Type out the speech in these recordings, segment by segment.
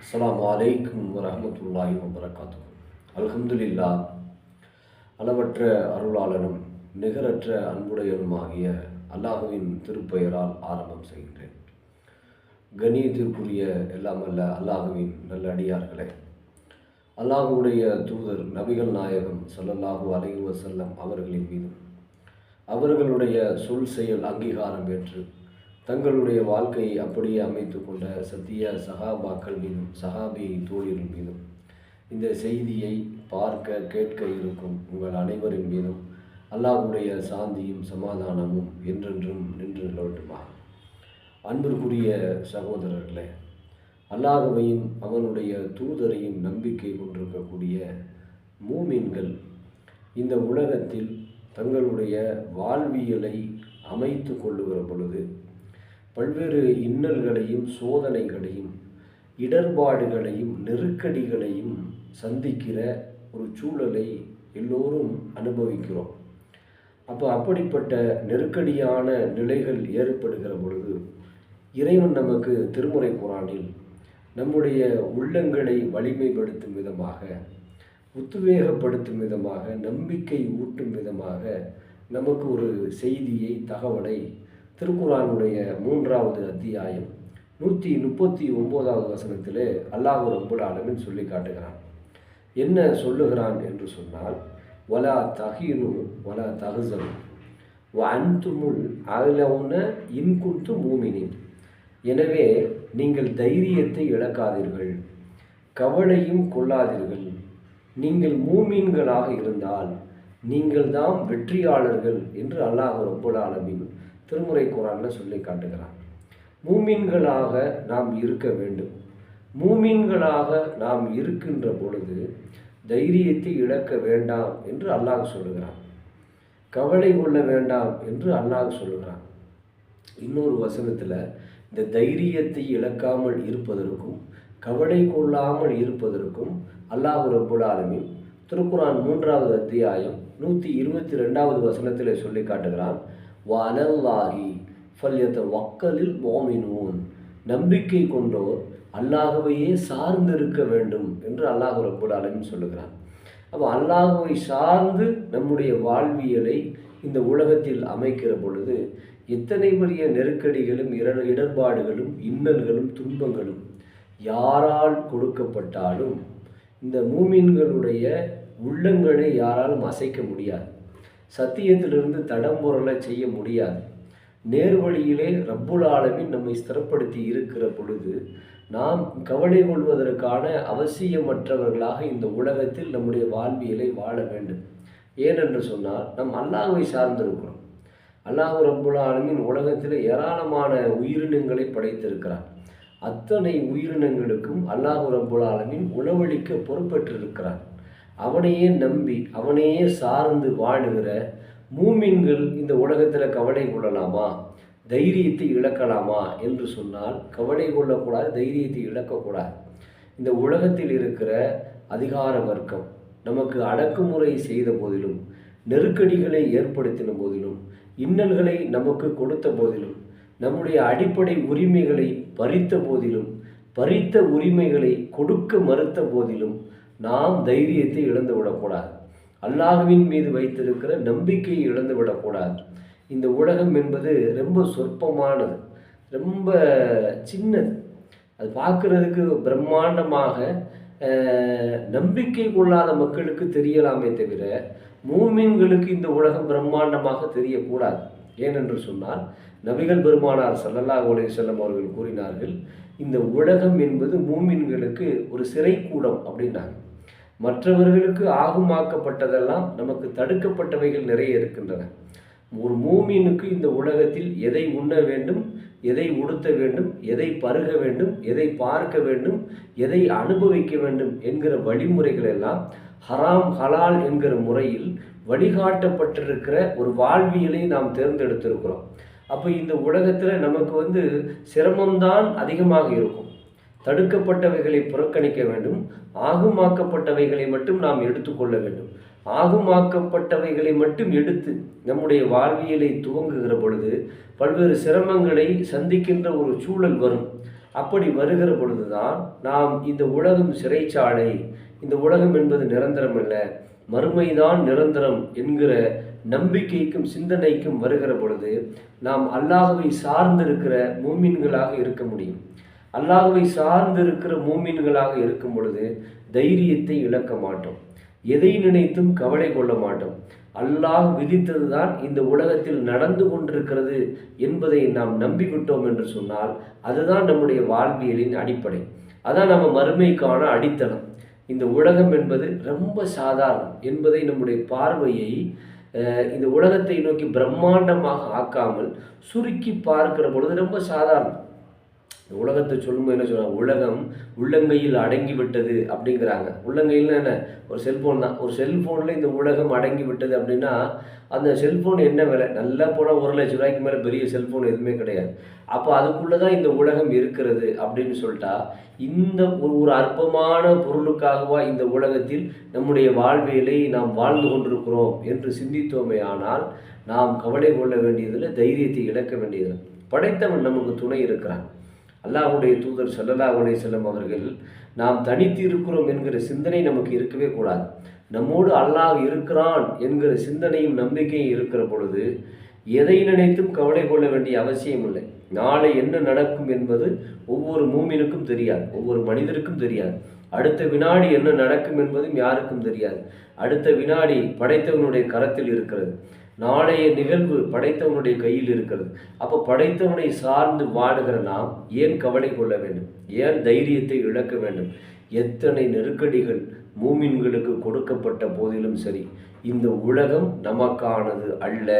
அஸ்லாம் அலைக்கும் வரமத்துல்லாஹி வபரகாத்துஹு அல்ஹம்துலில்லா அளவற்ற அருளாளனும் நிகரற்ற அன்புடையனுமாகிய அல்லாஹுவின் திருப்பெயரால் ஆரம்பம் செய்கின்றேன். கணியத்திற்குரிய எல்லாம் அல்ல அல்லாஹுவின் நல்ல அடியார்களே அல்லாஹுடைய தூதர் நபிகள் நாயகம் சல்லல்லாஹு அலைஹி வஸல்லம் அவர்களின் மீதும் அவர்களுடைய சொல் செயல் அங்கீகாரம் பெற்று தங்களுடைய வாழ்க்கையை அப்படியே அமைத்து கொண்ட சத்திய சகாபாக்கள் மீதும் சகாபி தோழிகள் மீதும் இந்த செய்தியை பார்க்க கேட்க இருக்கும் உங்கள் அனைவரின் மீதும் அல்லாஹுடைய சாந்தியும் சமாதானமும் என்றென்றும் நின்று நிலவட்டுமா? அன்பிற்குரிய சகோதரர்களே அல்லாஹுவையும் அவனுடைய தூதரையும் நம்பிக்கை கொண்டிருக்கக்கூடிய மூமின்கள் இந்த உலகத்தில் தங்களுடைய வாழ்வியலை அமைத்து கொள்ளுகிற பொழுது பல்வேறு இன்னல்களையும் சோதனைகளையும் இடர்பாடுகளையும் நெருக்கடிகளையும் சந்திக்கிற ஒரு சூழலை எல்லோரும் அனுபவிக்கிறோம். அப்போ அப்படிப்பட்ட நெருக்கடியான நிலைகள் ஏற்படுகிற பொழுது இறைவன் நமக்கு திருமுறை குரானில் நம்முடைய உள்ளங்களை வலிமைப்படுத்தும் விதமாக உத்வேகப்படுத்தும் விதமாக நம்பிக்கை ஊட்டும் விதமாக நமக்கு ஒரு செய்தியை தகவலை திருக்குறானுடைய மூன்றாவது அத்தியாயம் நூற்றி முப்பத்தி ஒம்போதாவது வசனத்திலே அல்லாஹ் ரப்புல் ஆலமின் சொல்லி காட்டுகிறான். என்ன சொல்லுகிறான் என்று சொன்னால் வலா தஹீனு வலா தகுசனு அன்துமுல் அகலவுன இன்குத்து மூமினின். எனவே நீங்கள் தைரியத்தை இழக்காதீர்கள் கவலையும் கொள்ளாதீர்கள். நீங்கள் மூமீன்களாக இருந்தால் நீங்கள்தான் வெற்றியாளர்கள் என்று அல்லாஹ் ரப்புல் ஆலமின் திருமுறை குரானில் சொல்லி காட்டுகிறான் மூமின்களாக நாம் இருக்க வேண்டும். மூமின்களாக நாம் இருக்கின்ற பொழுது தைரியத்தை இழக்க வேண்டாம் என்று அல்லாஹ் சொல்லுகிறான். கவலை கொள்ள வேண்டாம் என்று அல்லாஹ் சொல்லுகிறான். இன்னொரு வசனத்தில் இந்த தைரியத்தை இழக்காமல் இருப்பதற்கும் கவலை கொள்ளாமல் இருப்பதற்கும் அல்லாஹ் ரபுல் ஆலமின் திருக்குரான் மூன்றாவது அத்தியாயம் நூற்றி இருபத்தி ரெண்டாவது வசனத்தில் சொல்லி காட்டுகிறான். வலல்லாஹி ஃபல்யத்த வக்கலில் மோமினூன். நம்பிக்கை கொண்டோர் அல்லாஹுவையே சார்ந்திருக்க வேண்டும் என்று அல்லாஹ் ரப்புல் சொல்லுகிறார் சொல்லுகிறான். அப்போ அல்லாஹுவை சார்ந்து நம்முடைய வாழ்வியலை இந்த உலகத்தில் அமைக்கிற பொழுது எத்தனை பெரிய நெருக்கடிகளும் இட இடர்பாடுகளும் இன்னல்களும் துன்பங்களும் யாரால் கொடுக்கப்பட்டாலும் இந்த மூமின்களுடைய உள்ளங்களை யாராலும் அசைக்க முடியாது. சத்தியத்திலிருந்து தடம்புரலை செய்ய முடியாது. நேர்வழியிலே ரப்புல் ஆலமின் நம்மை ஸ்திரப்படுத்தி இருக்கிற பொழுது நாம் கவலை கொள்வதற்கான அவசியமற்றவர்களாக இந்த உலகத்தில் நம்முடைய வாழ்வியலை வாழ வேண்டும். ஏனென்று சொன்னால் நம் அல்லாஹுவை சார்ந்திருக்கிறோம். அல்லாஹு ரப்புல் ஆலமின் உலகத்தில் ஏராளமான உயிரினங்களை படைத்திருக்கிறார். அத்தனை உயிரினங்களுக்கும் அல்லாஹு ரப்புல் ஆலமின் உணவளிக்க பொறுப்பேற்றிருக்கிறார். அவனையே நம்பி அவனையே சார்ந்து வாழுகிற மூமின்கள் இந்த உலகத்தில் கவலை கொள்ளலாமா? தைரியத்தை இழக்கலாமா? என்று சொன்னால் கவலை கொள்ளக்கூடாது தைரியத்தை இழக்கக்கூடாது. இந்த உலகத்தில் இருக்கிற அதிகார வர்க்கம் நமக்கு அடக்குமுறை செய்த போதிலும் நெருக்கடிகளை ஏற்படுத்தின போதிலும் இன்னல்களை நமக்கு கொடுத்த போதிலும் நம்முடைய அடிப்படை உரிமைகளை பறித்த போதிலும் பறித்த உரிமைகளை கொடுக்க மறுத்த போதிலும் நாம் தைரியத்தை இழந்து விடக்கூடாது. அல்லாஹுவின் மீது வைத்திருக்கிற நம்பிக்கையை இழந்து விடக்கூடாது. இந்த உலகம் என்பது ரொம்ப சொற்பமானது ரொம்ப சின்னது. அது பார்க்குறதுக்கு பிரம்மாண்டமாக நம்பிக்கை கொள்ளாத மக்களுக்கு தெரியலாமே தவிர மூமின்களுக்கு இந்த உலகம் பிரம்மாண்டமாக தெரியக்கூடாது. ஏனென்று சொன்னால் நபிகள் பெருமானார் சல்லல்லா அலைஹி செல்லம் அவர்கள் கூறினார்கள் இந்த உலகம் என்பது மூமின்களுக்கு ஒரு சிறைக்கூடம் அப்படின்னாங்க. மற்றவர்களுக்கு ஆகுமாக்கப்பட்டதெல்லாம் நமக்கு தடுக்கப்பட்டவைகள் நிறைய இருக்கின்றன. ஒரு மூமீனுக்கு இந்த உலகத்தில் எதை உண்ண வேண்டும் எதை உடுத்த வேண்டும் எதை பருக வேண்டும் எதை பார்க்க வேண்டும் எதை அனுபவிக்க வேண்டும் என்கிற வழிமுறைகள் எல்லாம் ஹராம் ஹலால் என்கிற முறையில் வழிகாட்டப்பட்டிருக்கிற ஒரு வாழ்வியலை நாம் தேர்ந்தெடுத்திருக்கிறோம். அப்போ இந்த உலகத்தில் நமக்கு வந்து சிரமம்தான் அதிகமாக இருக்கும். தடுக்கப்பட்டவைகளை புறக்கணிக்க வேண்டும். ஆகுமாக்கப்பட்டவைகளை மட்டும் நாம் எடுத்துக்கொள்ள வேண்டும். ஆகுமாக்கப்பட்டவைகளை மட்டும் எடுத்து நம்முடைய வாழ்வியலை துவங்குகிற பொழுது பல்வேறு சிரமங்களை சந்திக்கின்ற ஒரு சூழல் வரும். அப்படி வருகிற பொழுதுதான் நாம் இந்த உலகம் சிறைச்சாலை இந்த உலகம் என்பது நிரந்தரம் அல்ல மறுமைதான் நிரந்தரம் என்கிற நம்பிக்கைக்கும் சிந்தனைக்கும் வருகிற பொழுது நாம் அல்லாஹுவை சார்ந்திருக்கிற மூமின்களாக இருக்க முடியும். அல்லாஹுவை சார்ந்து இருக்கிற மூமின்களாக இருக்கும் பொழுது தைரியத்தை இழக்க மாட்டோம். எதை நினைத்தும் கவலை கொள்ள மாட்டோம். அல்லாஹ் விதித்தது தான் இந்த உலகத்தில் நடந்து கொண்டிருக்கிறது என்பதை நாம் நம்பிவிட்டோம் என்று சொன்னால் அதுதான் நம்முடைய வாழ்வியலின் அடிப்படை. அதான் நம்ம மறுமைக்கான அடித்தளம். இந்த உலகம் என்பது ரொம்ப சாதாரணம் என்பதை நம்முடைய பார்வையை இந்த உலகத்தை நோக்கி பிரம்மாண்டமாக ஆக்காமல் சுருக்கி பார்க்கிற பொழுது ரொம்ப சாதாரணம். உலகத்தை சொல்லும்போது என்ன சொல்லுவாங்க உலகம் உள்ளங்கையில் அடங்கி விட்டது அப்படிங்கிறாங்க. உள்ளங்கையில் என்ன? ஒரு செல்ஃபோன் தான். ஒரு செல்ஃபோனில் இந்த உலகம் அடங்கி விட்டது அப்படின்னா அந்த செல்ஃபோன் என்ன விலை? நல்லா போனால் ஒரு லட்ச ரூபாய்க்கு மேலே பெரிய செல்ஃபோன் எதுவுமே கிடையாது. அப்போ அதுக்குள்ளே தான் இந்த உலகம் இருக்கிறது அப்படின்னு சொல்லிட்டா இந்த ஒரு ஒரு அற்பமான பொருளுக்காகவா இந்த உலகத்தில் நம்முடைய வாழ்வியலை நாம் வாழ்ந்து கொண்டிருக்கிறோம் என்று சிந்தித்தோமே ஆனால் நாம் கவலை கொள்ள வேண்டியதில் தைரியத்தை இழக்க வேண்டியதில்லை. படைத்தவன் நமக்கு துணை இருக்கிறான். அல்லாஹுடைய தூதர் சல்லல்லா செல்லும் செல்லம் அவர்கள் நாம் தனித்து இருக்கிறோம் என்கிற சிந்தனை நமக்கு இருக்கவே கூடாது. நம்மோடு அல்லாஹ் இருக்கிறான் என்கிற சிந்தனையும் நம்பிக்கையும் இருக்கிற பொழுது எதை நினைத்தும் கவலை கொள்ள வேண்டிய அவசியம் இல்லை. நாளை என்ன நடக்கும் என்பது ஒவ்வொரு மூமினுக்கும் தெரியாது ஒவ்வொரு மனிதருக்கும் தெரியாது. அடுத்த வினாடி என்ன நடக்கும் என்பதும் யாருக்கும் தெரியாது. அடுத்த வினாடி படைத்தவனுடைய கரத்தில் இருக்கிறது. நாளைய நிகழ்வு படைத்தவனுடைய கையில் இருக்கிறது. அப்போ படைத்தவனை சார்ந்து வாடுகிற நாம் ஏன் கவலை கொள்ள வேண்டும்? ஏன் தைரியத்தை இழக்க வேண்டும்? எத்தனை நெருக்கடிகள் மூமின்களுக்கு கொடுக்கப்பட்ட போதிலும் சரி இந்த உலகம் நமக்கானது அல்ல.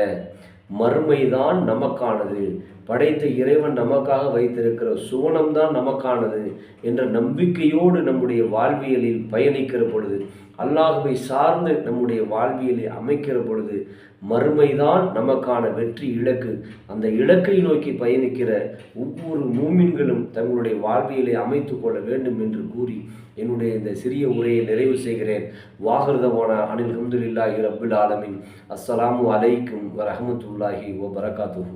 மறுமைதான் நமக்கானது. படைத்த இறைவன் நமக்காக வைத்திருக்கிற சுவனம்தான் நமக்கானது என்ற நம்பிக்கையோடு நம்முடைய வாழ்வியலில் பயணிக்கிற பொழுது அல்லாஹுவை சார்ந்து நம்முடைய வாழ்வியலை அமைக்கிற பொழுது மறுமைதான் நமக்கான வெற்றி இலக்கு. அந்த இலக்கை நோக்கி பயணிக்கிற ஒவ்வொரு மூமின்களும் தங்களுடைய வாழ்வியலை அமைத்து கொள்ள வேண்டும் என்று கூறி என்னுடைய இந்த சிறிய உரையை நிறைவு செய்கிறேன். வாகிருதமான அனில் ஹம்துல்லாஹி ரபுல் ஆலமின். அஸ்ஸலாமு அலைக்கும் வரஹமத்துல்லாஹி ஓ பரகாத்துஹூ